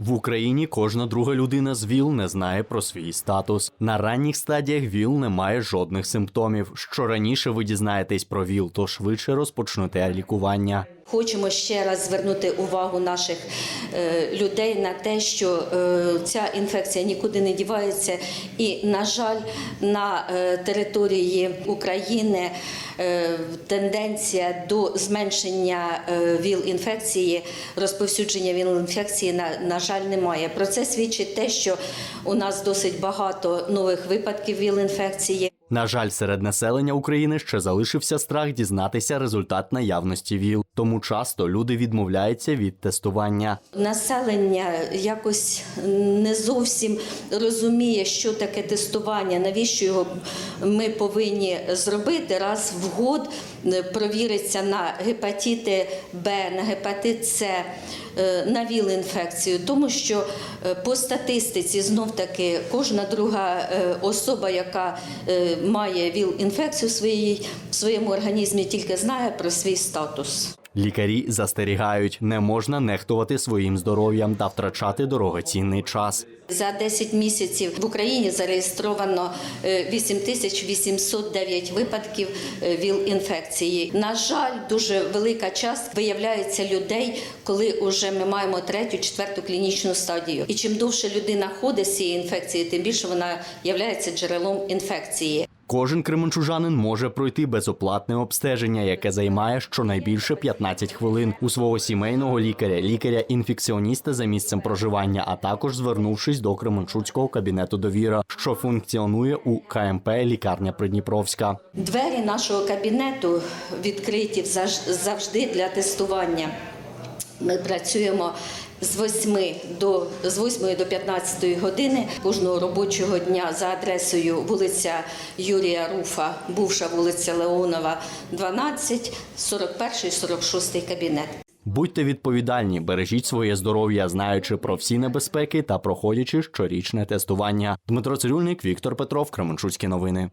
В Україні кожна друга людина з ВІЛ не знає про свій статус. На ранніх стадіях ВІЛ не має жодних симптомів. Що раніше ви дізнаєтесь про ВІЛ, то швидше розпочнете лікування. Хочемо ще раз звернути увагу наших е, людей на те, що е, ця інфекція нікуди не дівається, і, на жаль, на е, території України тенденція до зменшення ВІЛ-інфекції, розповсюдження ВІЛ-інфекції, на жаль, немає. Про це свідчить те, що у нас досить багато нових випадків ВІЛ-інфекції. На жаль, серед населення України ще залишився страх дізнатися результат наявності ВІЛ. Тому часто люди відмовляються від тестування. Населення якось не зовсім розуміє, що таке тестування, навіщо його ми повинні зробити раз в год провіриться на гепатити Б, на гепатит С, е, на ВІЛ-інфекцію, тому що е, по статистиці знов таки кожна друга е, особа, яка має ВІЛ-інфекцію в своєму організмі, тільки знає про свій статус. Лікарі застерігають, не можна нехтувати своїм здоров'ям та втрачати дорогоцінний час. За 10 місяців в Україні зареєстровано е, 8809 випадків е, ВІЛ-інфекції. На жаль, дуже велика частка виявляється людей, коли вже ми маємо третю, четверту клінічну стадію. І чим довше людина ходить з цією інфекцією, тим більше вона є джерелом інфекції. Кожен кременчужанин може пройти безоплатне обстеження, яке займає щонайбільше 15 хвилин у свого сімейного лікаря, лікаря-інфекціоніста за місцем проживання, а також звернувшись до Кременчуцького кабінету довіра, що функціонує у КМП Лікарня Придніпровська. Двері нашого кабінету відкриті завжди для тестування. Ми працюємо з 8 до, з 8 до 15 години кожного робочого дня за адресою вулиця Юрія Руфа, бувша вулиця Леонова, 12, 41, 46 кабінет. Будьте відповідальні, бережіть своє здоров'я, знаючи про всі небезпеки та проходячи щорічне тестування. Дмитро Цирюльник, Віктор Петров, Кременчуцькі новини.